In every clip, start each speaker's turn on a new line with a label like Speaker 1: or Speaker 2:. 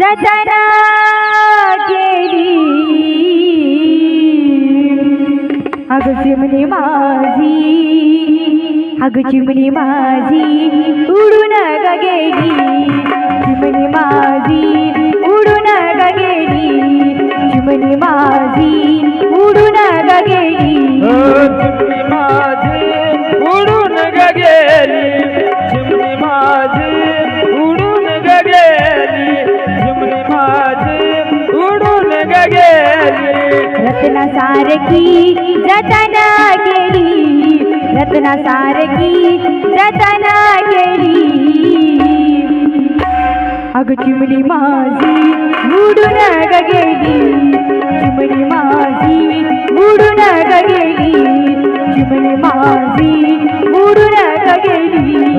Speaker 1: जतरा केली अग चिमणी माझी अग चिमणी माझी उडून ग गेली चिमणी माझी उडून ग गेली चिमणी माझी
Speaker 2: रत्नासारखी
Speaker 1: रत्ना सारखी जतना केली. रत्ना सारखी केली. अग चिमणी माझी उडून ग गेली. चिमणी माझी उडून ग गेली. चिमणी माझी उडून ग गेली.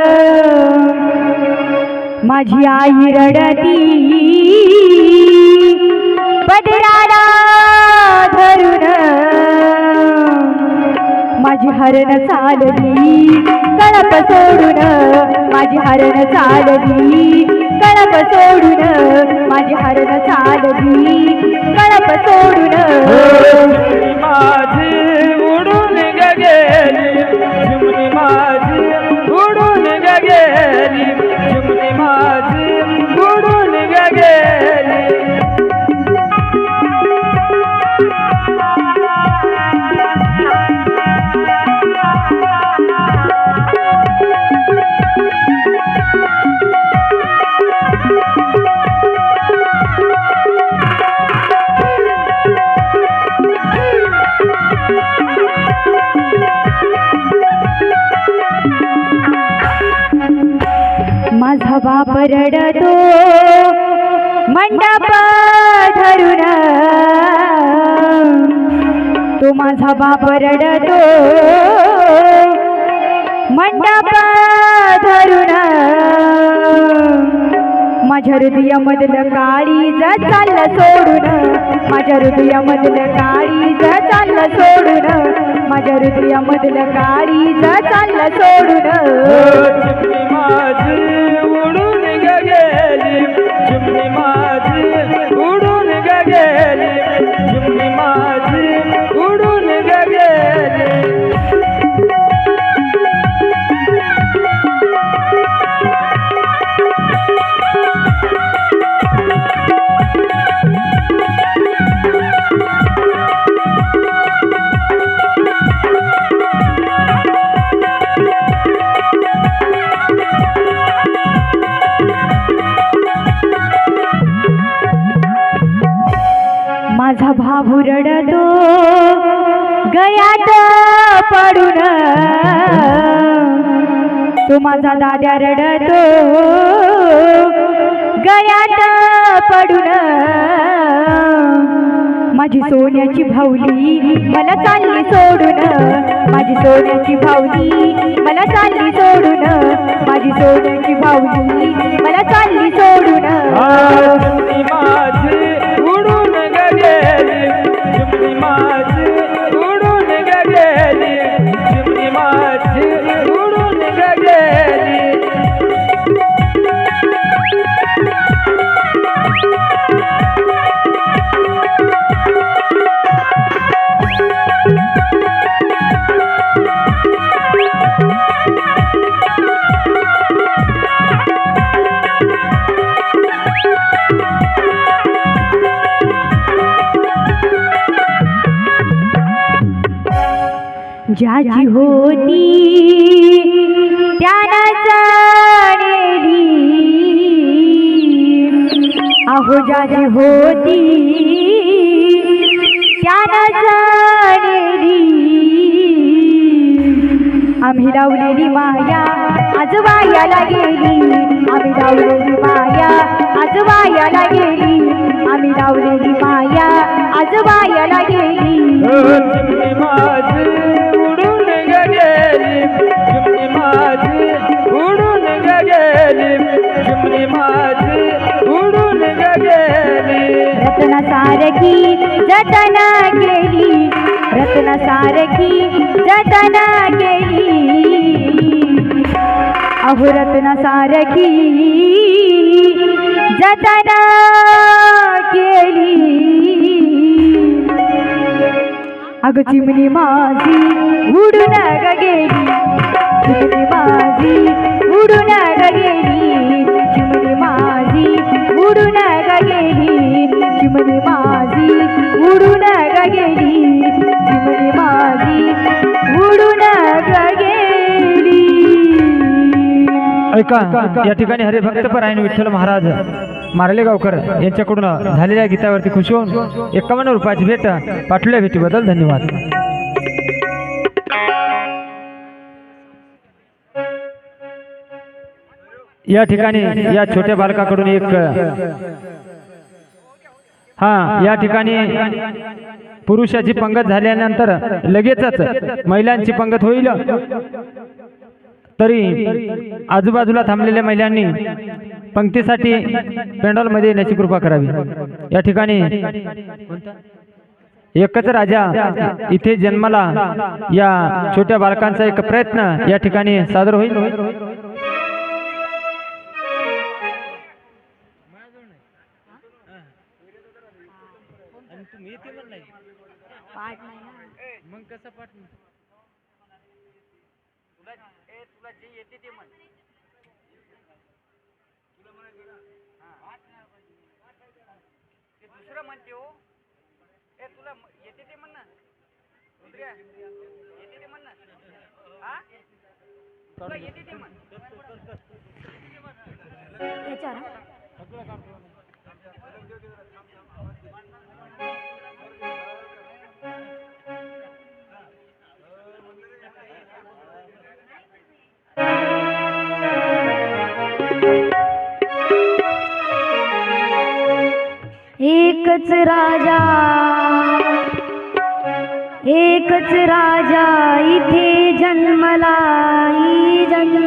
Speaker 2: माझी
Speaker 1: आई रडती. पदराला धरून माझी हरण चालली. कळप सोडून माझी हरण चालली. कळप सोडून माझी हरण चालली. कळप सोडून
Speaker 2: माझी उडून गेली. माझी माझा
Speaker 1: बाप रडतो मंडप धरून. तो माझा बाप रडतो मंडप धरून. माझ्या हृदयामधलं काळी जा चाललं सोडून. माझ्या हृदयामधलं काळी जा चाललं सोडून. माझ्या हृदयामधलं काळी जा चाललं सोडून.
Speaker 2: हो, हो, हो.
Speaker 1: हुरडतो गया तो गयात पडून. तो माझा दाद्या रडतो गयात पडून. माझी सोन्याची भाऊली मला चालली सोडून. माझी सोन्याची भाऊली मला चालली सोडून. माझी सोन्याची भाऊली मला ज्याची होती त्याला जाणेली. ज्याची होती त्याला जाणेली. आम्ही लावलेली माया आज वायाला गेली आम्ही लावलेली माया आज वायाला गेली आम्ही लावलेली माया आज वायाला गेली.
Speaker 2: माझी उडून गेली माझी उडून गेली माझी उडून गेली.
Speaker 1: रत्न सारखी जतन केली रत्न सारखी जतन केली. रत्न सारखी जतन केली. अग चिमणी माझी उडून ग गेली. चिमणी माझी उडून ग गेली. चिमणी माझी उडून ग गेली. चिमणी माझी उडून ग गेली.
Speaker 2: ऐका या ठिकाणी हरिभक्त परायण विठ्ठल महाराज मारलेगावकर यांच्याकडून झालेल्या गीतावरती खुशी होऊन एकावन्न रुपयाची भेट पाठवल्या भेटीबद्दल धन्यवाद. या ठिकाणी या छोट्या बालकाकडून एक हा या ठिकाणी पुरुषाची पंगत झाल्यानंतर लगेचच महिलांची पंगत होईल. तरी आजूबाजूला थांबलेल्या महिलांनी पंक्तीसाठी पेंडॉलमध्ये येण्याची कृपा करावी. या ठिकाणी एकच राजा इथे जन्माला या छोट्या बालकांचा एक प्रयत्न या ठिकाणी सादर होईल. मग कसं पाठ?
Speaker 3: दुसरं म्हणते हो. ए तुला येते ते म्हण ना. येते ते म्हण ना. हा? तुला येते ते म्हण.
Speaker 1: एकच राजा. एकच राजा इथे जन्मला जन्म